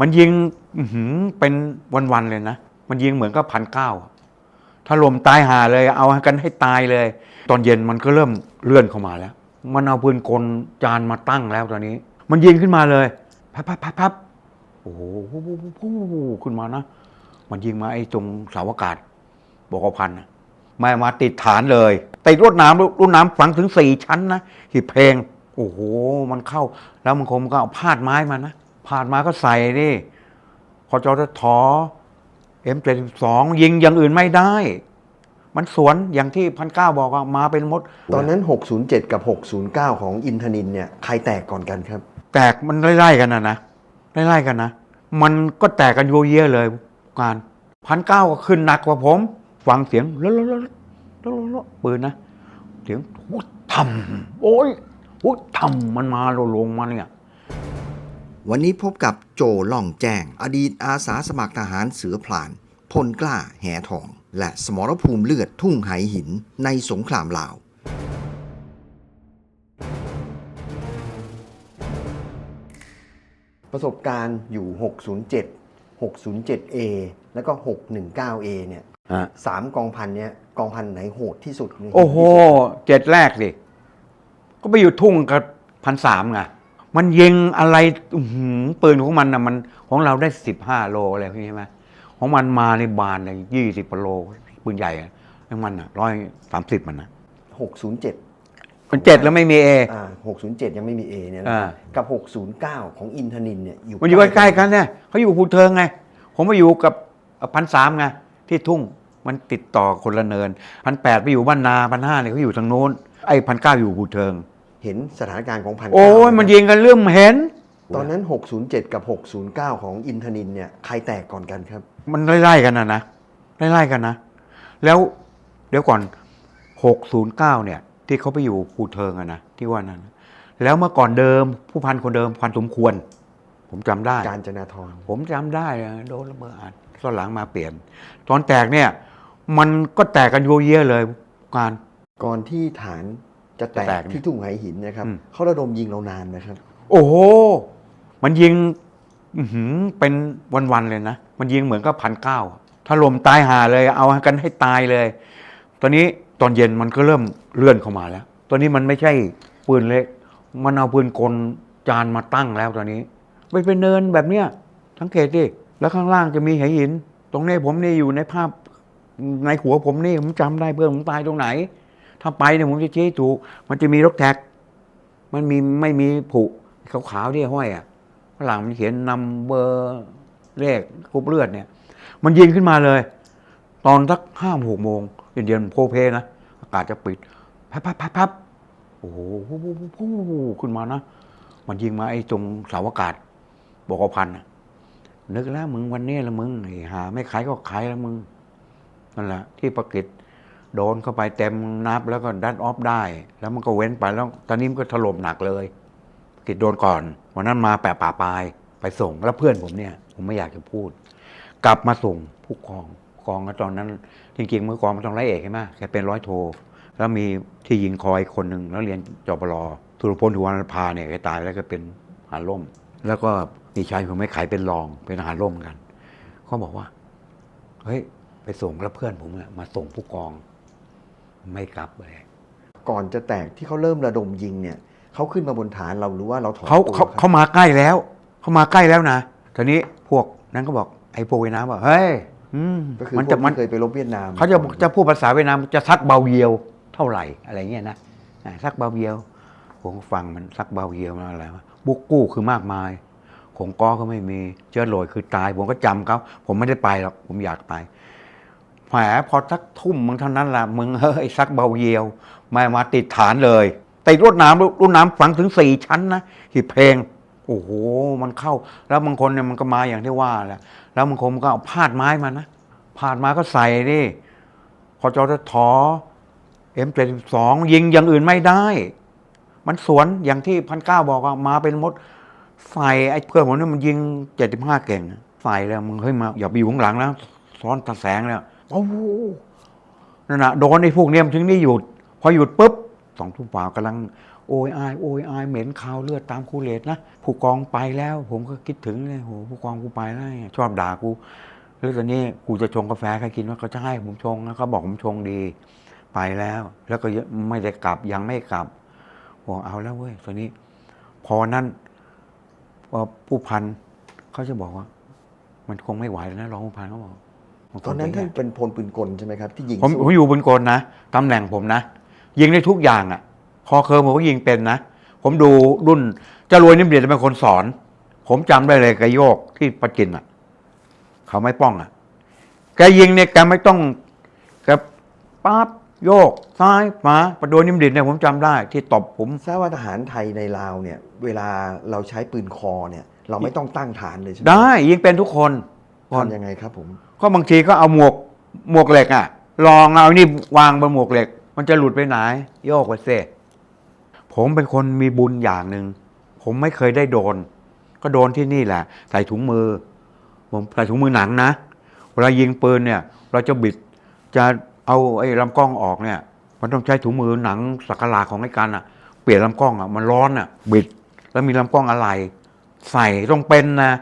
มันยิงเป็นวันๆเลยนะ มันยิงเหมือนกับพันเก้าถ้าลมตายหาเลย เอากันให้ตายเลย ตอนเย็นมันก็เริ่มเลื่อนเข้ามาแล้ว มันเอาปืนกลจานมาตั้งแล้วตอนนี้ มันยิงขึ้นมาเลยพับพับพับพับโอ้โหขึ้นมานะ มันยิงมาไอ้ตรงเสาอากาศบอกพันนะมามาติดฐานเลยติดรวดน้ำรวดน้ำฝังถึงสี่ชั้นนะหีบเพลง โอ้โห มันเข้า แล้วมันคงก็เอาพาดไม้มานะ พาดมาก็ใส่นี่พอจอททเอ็มเจ็ดสองยิงอย่างอื่นไม่ได้ มันสวนอย่างที่พันเก้าบอกอะมาเป็นมด ตอนนั้น 607 กับ 609 ของอินทนินเนี่ย ใครแตกก่อนกันครับ แตกมันไล่ๆกันนะนะไล่ๆกันนะ มันก็แตกกันโยเยะเลยการพันเก้าก็ขึ้นหนักกว่าผม ฟังเสียงแล้วแล้วแล้วแล้วปืนนะ เสียงวุ้ทำโอ้ยวุ้ทำมันมาลงมาเนี่ย วันนี้พบกับโจล่องแจ้ง อดีตอาสาสมัครทหารเสือพลานพลกล้าแห่ทอง และสมรภูมิเลือดทุ่งไหหินในสงครามลาว ประสบการณ์อยู่ 607 607A แล้วก็ 619A เนี่ยฮะ สามกองพันเนี่ยกองพันไหนโหดที่สุดนี่โอ้โห เจ็ดแรกสิ ก็ไปอยู่ทุ่งกับพันสามไง มันยิงอะไรอื้อหือปืนของมันนะมันของเราได้สิบห้าโลอะไรพวกนี้ใช่ไหมของมันมาในบานเลยยี่สิบโลปืนใหญ่อะของมันอะร้อยสามสิบมันนะ607มันเจ็ดแล้วไม่มีเออ่า607ยังไม่มี A เนี่ยนะอ่ากับ609ของอินทนินเนี่ยอยู่มันอยู่ใกล้ๆกันเนี่ยเขาอยู่ภูเทิงไง ผมมาอยู่กับพันสามไงที่ทุ่งมันติดต่อคนละเนินพันแปดไปอยู่บ้านนาพันห้าเนี่ยเขาอยู่ทางโน้นไอ้พันเก้าอยู่ภูเทิง เห็นสถานการณ์ของพันโอ้ยมันยิงกันเรื่องเห็น ตอนนั้น 607 กับ 609 ของอินทนินเนี่ยใครแตกก่อนกันครับ มันไล่ๆกันนะนะไล่ๆกันนะ แล้วเดี๋ยวก่อน 609 เนี่ย ที่เขาไปอยู่ภูเทิงอะนะที่ว่านั้นแล้วเมื่อก่อนเดิมผู้พันคนเดิมพันสมควร ผมจำได้ การจนาธรผมจำได้อะโดนระเบิดอัดตอนหลังมาเปลี่ยน ตอนแตกเนี่ย มันก็แตกกันโยเยะเลยการก่อนที่ฐาน จะแตแตกกเนี่ยที่ทุ่งไหหินนะครับอืมเขาระดมยิงเรานานนะครับ โอ้โหมันยิงอื้อหือเป็นวันๆเลยนะ มันยิงเหมือนกับพันเก้าถ้าลมตายหาเลย เอากันให้ตายเลย ตอนนี้ตอนเย็นมันก็เริ่มเลื่อนเข้ามาแล้ว ตอนนี้มันไม่ใช่ปืนเล็ก มันเอาปืนกลจานมาตั้งแล้วตอนนี้ไปเป็นเนินแบบเนี้ยสังเกตดิ แล้วข้างล่างจะมีไหหิน ตรงนี้ผมนี่อยู่ในภาพในหัวผมนี่ผมจำได้เพื่อนผมตายตรงไหน ถ้าไปเนี่ยผมจะชี้ให้ถูก มันจะมีรถแท็ก มันมีไม่มีผุขาวๆที่ห้อยอะฝรั่งมันเขียนนำเบอร์เลขกรุ๊ปเลือดเนี่ย มันยิงขึ้นมาเลย ตอนสักห้าหกโมงเย็นๆโพเพนะอากาศจะปิดพับพับพับพับโอ้โหขึ้นมานะมันยิงมาไอ้ตรงเสาอากาศบอกพันน่ะนึกแล้วมึงวันนี้ละมึงไอ้หา ไม่ขายก็ขายล้วมึงนั่นแหละที่ประกิต โดนเข้าไปเต็มนับแล้วก็ดันออฟได้ แล้วมันก็เว้นไปแล้วตอนนี้มันก็ถล่มหนักเลยกิตโดนก่อนวันนั้นมาแปะป่าปลายไปส่งแล้วเพื่อนผมเนี่ย ผมไม่อยากจะพูด กลับมาส่งผู้กองกองก็ตอนนั้น จริงๆมือกองมันต้องไล่เอกใช่ไหมแกเป็นร้อยโท แล้วมีที่ยิงคอยคนหนึ่งแล้วเรียนจบลทุรพลถุวรรณภาเนี่ยแกตายแล้วก็เป็นหารล่ม แล้วก็มีชายผมไม่ขายเป็นรองเป็นทหารล่มกันเขาบอกว่าเฮ้ยไปส่งแล้วเพื่อนผมอะมาส่งผู้กอง ไม่กลับเลยก่อนจะแตกที่เขาเริ่มระดมยิงเนี่ยเขาขึ้นมาบนฐานเราหรือว่าเราถอนเขาตัวเขาครับเขามาใกล้แล้ว เขามาใกล้แล้วนะทีนี้พวกนั้นก็บอกไอ้พวกเวียดนามบอกเฮ้ยอืมก็คือมันพวจะกมัน ที่เคยไปรบเวียดนามเขาจะจะพูดภาษาเวียดนามจะซักเบาเยียวเท่าไหร่อะไรเงี้ยนะอ่าซักเบาเยียวผมก็ฟังมันซักเบาเยียวมันอะไรวะบุกกู้คือมากมาย ของก้อก็ไม่มีเชื้อโรยคือตาย ผมก็จำเขาผมไม่ได้ไปหรอกผมอยากไป แหมพอสักทุ่มมึงเท่านั้นละมึงเฮ้ยซักเบาเยียวมามาติดฐานเลยติดรวดน้ำรวดน้ำฝังถึงสี่ชั้นนะหีบเพลง โอ้โห มันเข้า แล้วบางคนเนี่ยมันก็มาอย่างที่ว่าแหละแล้วบางคนมันก็เอาพาดไม้มานะพาดมาก็ใส่ดิพอจอททเอ็มเจ็ดสองยิงอย่างอื่นไม่ได้ มันสวนอย่างที่พันเก้าบอกว่ามาเป็นมดไฟไอ้เพื่อนผมเนี่ยมันยิงเจ็ดสิบห้าเก่งไฟแล้วมึงเฮ้ยมาอย่าไปอยู่ข้างหลังนะซ้อนตาแสงแล้ว โอ้โหนั่นนะโดนไอ้พวกเนี้ยมันถึงได้หยุด พอหยุดปุ๊บสองทุ่มฝ่ากำลัง โอยอายโอยอายเหม็นคาวเลือดตามคูเลตนะผู้กองไปแล้ว ผมก็คิดถึงเลยโหผู้กองกูไปแล้วชอบด่ากูแล้วตอนนี้กูจะชงกาแฟใครกินว่าเขาจะให้ผมชงนะเขาบอกผมชงดี ไปแล้ว แล้วก็ไม่ได้กลับยังไม่กลับบอกเอาแล้วเว้ยตอนนี้ พอนั้นพอผู้พันเขาจะบอกว่า มันคงไม่ไหวแล้วนะรองผู้พันเขาบอก ตอนนั้นเป็ท่านไงเป็นพลปืนกลใช่ไหมครับที่ยิงผมสู้ผมอยู่บนกลนะตำแหน่งผมนะ ยิงได้ทุกอย่างอะ่ะ คอเคิร์มผมก็ยิงเป็นนะ ผมดูรุ่นจรวยนิ่มเดียดเป็นคนสอน ผมจำได้เลยกระโยกที่ประจินอะ เขาไม่ป้องอะแกยิงเนี่ยแกไม่ต้องแกปั๊บโยกซ้ายขวาประโดนนิ่มเดียดเนี่ยผมจำได้ ที่ตบผมทราบว่าทหารไทยในลาวเนี่ย เวลาเราใช้ปืนคอเนี่ย เราไม่ต้องตั้งฐานเลยใช่ไหมได้ยิงเป็นทุกคน คนทำยังไงครับผม ก็บางทีก็เอาหมวกหมวกเหล็กอะลองเอานี่วางบนหมวกเหล็ก มันจะหลุดไปไหน โยกไปเสผมเป็นคนมีบุญอย่างหนึ่งผมไม่เคยได้โดน ก็โดนที่นี่แหละ ใส่ถุงมือ ผมใส่ถุงมือหนังนะเวลายิงปืนเนี่ย เราจะบิดจะเอาไอ้ลำกล้องออกเนี่ย มันต้องใช้ถุงมือหนังสักหลาของไอ้กันอะ เปลี่ยนลำกล้องอะมันร้อนอะ บิด แล้วมีลำกล้องอะไร ใส่ต้องเป็นนะ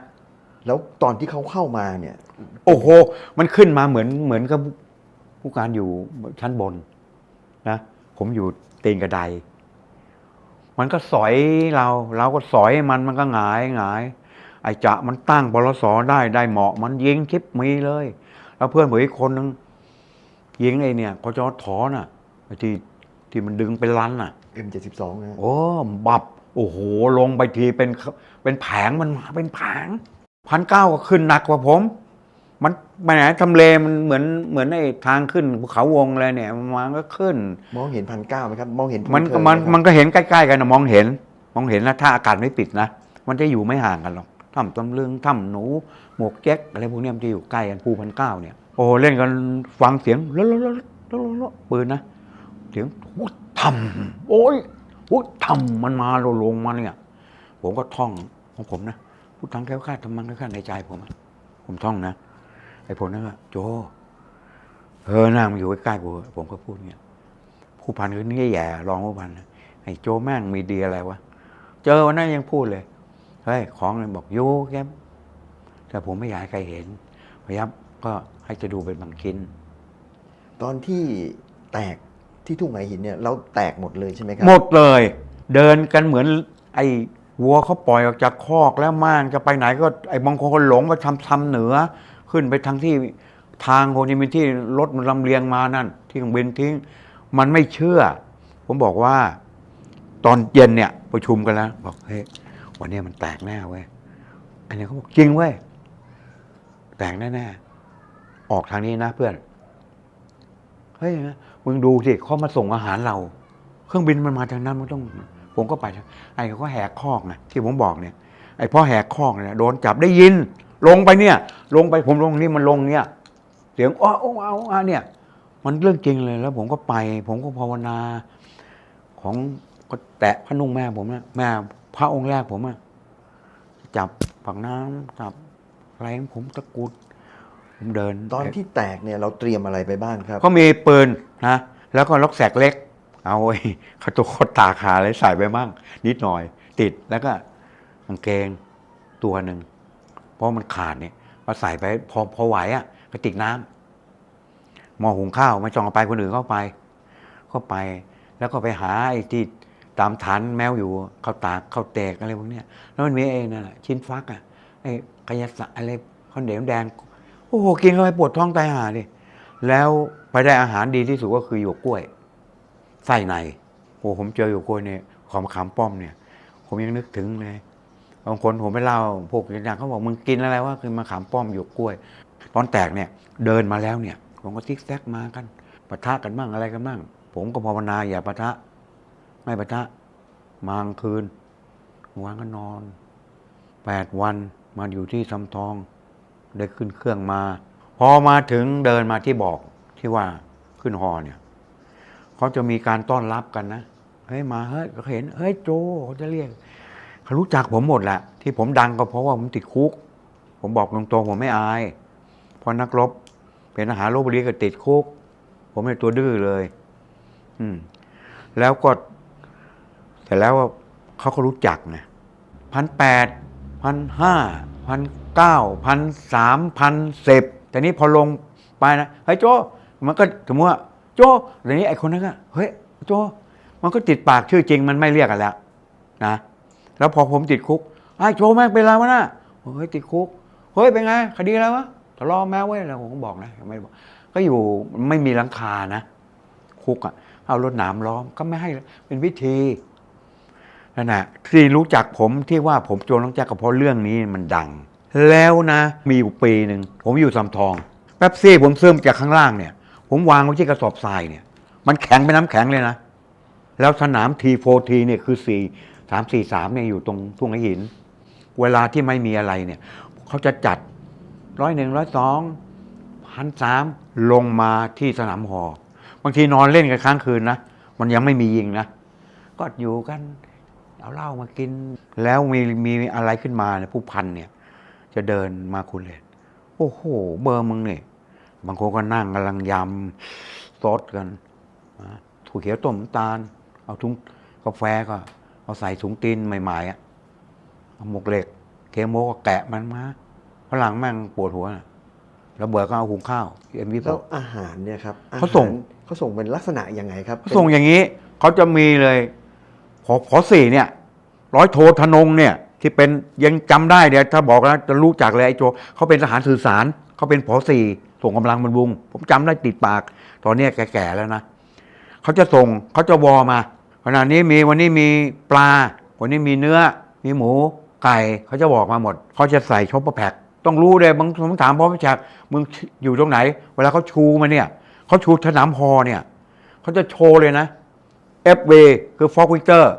แล้วตอนที่เขาเข้ามาเนี่ย โอ้โห มันขึ้นมาเหมือนเหมือนกับผู้การอยู่ชั้นบนนะผมอยู่ตีนกระได มันก็สอยเรา เราก็สอยมันมันก็หงายหงาย ไอ้จะมันตั้งบลสอได้ได้เหมาะ มันยิงชิปมีเลย แล้วเพื่อนผมอีกคนนึงยิงไอ้เนี่ยกจถอน่ะไอ้ที่ที่มันดึงเป็นลันน่ะ M72 นะฮะโอ้บับ โอ้โห ลงไปทีเป็นเป็นแผงมันมาเป็นแผง พันเก้าก็ขึ้นหนักกว่าผม มันไปไหนทำเลมันเหมือนเหมือนไอ้ทางขึ้นภูเขาวงเลยเนี่ยมันก็ขึ้น มองเห็นพันเก้าไหมครับ มองเห็นภูมันเทิก็งมันไหครับมันก็เห็นใกล้ๆกันนะมองเห็น มองเห็นนะถ้าอากาศไม่ปิดนะมันจะอยู่ไม่ห่างกันหรอกถ้ำตำลึงถ้ำหนู หมวกแจ็คอะไรพวกเนี้ยมันจะอยู่ใกล้กันภูพันเก้าเนี่ยโอ้เล่นกันฟังเสียงแล้วแล้วแล้วปืนนะเสียงวุ้ทำโอ้ยวุ้ทำมันมาเราลงมาเนี่ย ผมก็ท่องของผมนะ พูดทางแคล้วคลาดทำมังแคล้วคลาดในใจผมอะผมท่องนะไอ้ผมนั่นก็โจเออหน้ามันอยู่ใกล้ๆผมผมก็พูดเงี้ยผู้พันคือนี่แย่รองผู้พันนะไอ้โจแม่งมีดีอะไรวะเจอวันนั้นยังพูดเลยเฮ้ยของเลยบอกโยแกมแต่ผมไม่อยากให้ใครเห็นพยายามก็ให้จะดูเป็นบางชิ้น ตอนที่แตกที่ทุ่งไหหินเนี่ย เราแตกหมดเลยใช่ไหมครัหมดเลย เดินกันเหมือน ไอ้ วัวเขาปล่อยออกจากคอกแล้วม่านจะไปไหนก็ไอ้บางคนก็หลงไปทำทำเหนือ ขึ้นไปทางที่ทางโฮนิมินที่รถมันลำเลียงมานั่น ที่เครื่องบินทิ้ง มันไม่เชื่อ ผมบอกว่า ตอนเย็นเนี่ยประชุมกันแล้ว บอกเฮ้ยวันนี้มันแตกแน่เว้ยอันนี้เขาบอกจริงเว้ยแตกแน่ๆออกทางนี้นะเพื่อนเฮ้ยมึงดูสิเขามาส่งอาหารเรา เครื่องบินมันมาทางนั้นมันต้อง ผมก็ไปทางไอ้เขาก็แหกคอกไงที่ผมบอกเนี่ยไอ้พ่อแหกคอกเนี่ยโดนจับได้ยิน ลงไปเนี่ย ลงไปผมลงนี่มันลงเนี่ยเสียงอ้ออ้ออ้ออ้อเนี่ย มันเรื่องจริงเลยแล้ว ผมก็ไป ผมก็ภาวนา ของก็แตะพระนุ่งแม่ผมนะแม่พระองค์แรกผมอะจับฝักน้ำจับอะไรของผมตะกรุดผมเดิน ตอนที่แตกเนี่ยเราเตรียมอะไรไปบ้างครับ ก็มีปืนนะแล้วก็ล็อกแสกเล็ก เอาไอ้ขตุกขตาขาเลยใส่ไปมั่งนิดหน่อย ติดแล้วก็กางเกงตัวหนึ่งเพราะมันขาดเนี่ยพอใส่ไปพอพอไหวอะกระติกน้ำหม้อหุงข้าวม่จองไปคนอื่นเข้าไปก็ไป แล้วก็ไปหาไอ้ที่ตามฐานแมวอยู่เข้าตากเข้าแตกอะไรพวกเนี้ยแล้วมันมีไอ้นั่นแหละชิ้นฟักอะไอ้กายศะอะไรข้าวเหนียวแดงโอ้โหกินเข้าไปปวดท้องตายห่าดิแล้วไปได้อาหารดีที่สุดก็คือหยวกกล้วย ไส้ในโอ้ผมเจอหยวกกล้วยเนี่ยของมขามป้อมเนี่ย ผมยังนึกถึงเลยบางคนผมไปเล่าพวกอย่างเขาบอกมึงกินอะไรวะคือมะขามป้อมหยวกกล้วย ตอนแตกเนี่ยเดินมาแล้วเนี่ย ผมก็ซิกแซกมากันปะทะกันบ้างอะไรกันบ้างผมก็ภาวนาอย่าปะทะ ไม่ปะทะมางคืนวันก็นอนแปดวันมาอยู่ที่ซำทอง ได้ขึ้นเครื่องมา พอมาถึงเดินมาที่บอกที่ว่าขึ้นฮอเนี่ย เขาจะมีการต้อนรับกันนะเฮ้ยมาเฮ้ยเขาเห็นเฮ้ยโจเขาจะเรียกเขารู้จักผมหมดแหละที่ผมดังก็เพราะว่าผมติดคุก ผมบอกตรงๆผมไม่อายเพราะนักรบเป็นทหารลบบุรีก็ติดคุก ผมเป็นตัวดื้อเลย อืม แล้วก็แต่แล้วเขาก็รู้จักไงพันแปดพันห้าพันเก้าพันสามพันสิบแต่นี้พอลงไปนะเฮ้ยโจมันก็สมมติว่า โจเดี๋ยวนี้ไอ้คนนั้นก็เฮ้ยโจมันก็ติดปากชื่อจริงมันไม่เรียกกันแล้วนะแล้วพอผมติดคุกไอ้โจแม่งเป็นไรวะน่ะเฮ้ยติดคุกเฮ้ยเป็นไงคดีอะไรวะทะเลาะแม่เว้ยแล้วผมก็บอกนะไม่บอกก็อยู่ไม่มีหลังคานะ คุกอะเอารถหนามล้อมก็ไม่ให้เป็นวิธีนั่นแหะที่รู้จักผมที่ว่าผมโจรน้องแจ๊กก็เพราะเรื่องนี้มันดัง แล้วนะ มีอยู่ปีหนึ่งผมอยู่สำทองแป๊บซี่ผมซื้อมาจากข้างล่างเนี่ย ผมวางไว้ที่กระสอบทรายเนี่ย มันแข็งเป็นน้ำแข็งเลยนะ แล้วสนามทีโฟทีเนี่ยคือสี่สามสี่สามเนี่ยอยู่ตรงทุ่งหิน เวลาที่ไม่มีอะไรเนี่ยเขาจะจัดร้อยหนึ่งร้อยสองพันสามลงมาที่สนามหอบางทีนอนเล่นกันค้างคืนนะมันยังไม่มียิงนะก็อยู่กันเอาเหล้ามากิน แล้วมีมีอะไรขึ้นมาเนี่ยผู้พันเนี่ย จะเดินมาคุณเลย โอ้โห เบอร์มึงเนี่ย บางคนก็นั่งกำลังยำซดกันนะถั่วเขียวต้มน้ำตาล เอาถุงกาแฟก็เอาใส่ถุงตีนใหม่ๆอะเอาหมกเหล็ก เคโมก็แกะมันมาฝรั่งแม่งปวดหัวน่ะแล้วเบิร์ก็เอาหุงข้าวเอ็มวีแล้วอาหารเนี่ยครับเขาส่งอหรเขาส่งเป็นลักษณะยังไงครับส่งอย่างนี้เขาจะมีเลยพอพอสี่เนี่ย ร้อยโทธนงเนี่ย ที่เป็นยังจำได้เดี๋ยวถ้าบอกแล้วจะรู้จักเลยไอ้โจเขาเป็นทหารสื่อสารเขาเป็นผอสี่ ส่งกำลังบำรุงผมจำได้ติดปาก ตอนนี้แก่ๆแล้วนะเขาจะส่งเขาจะวอมาขณะนี้มีวันนี้มีปลา วันนี้มีเนื้อ มีหมูไก่เขาจะบอกมาหมด เขาจะใส่ช็อปเปอร์แพ็คต้องรู้เลยบางผมถามพ่อพิชักมึงอยู่ตรงไหน เวลาเขาชูมาเนี่ยเขาชูสนามฮอเนี่ยเขาจะโชว์เลยนะ FV คือฟอกวิกเตอร์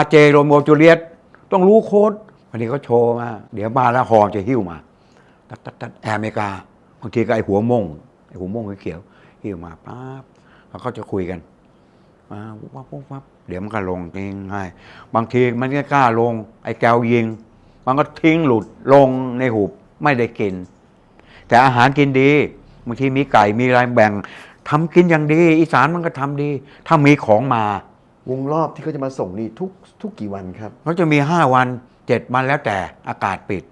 RJ โรโมจูเลียตต้องรู้โค้ดวันนี้เขาโชว์มา เดี๋ยวมาแล้วฮอจะหิ้วมาตัดตัดแอร์อเมริกาางทีก็ไอหัวม่งไอหัวม่งเขียวๆหิ้วมาปั๊บแล้วเขาจะคุยกันมาวับวับวับเดี๋ยวมันก็ลงง่ายๆบางทีมันก็กล้าลง ไอแกวยิง มันก็ทิ้งหลุดลงในหูบไม่ได้กิน แต่อาหารกินดีบางทีมีไก่มีอะไรแบ่งทำกินอย่างดี อีสานมันก็ทำดี ถ้ามีของมา วงรอบที่เขาจะมาส่งนี่ทุกทุกกี่วันครับเขาจะมีห้าวันเจ็ดวันแล้วแต่อากาศปิด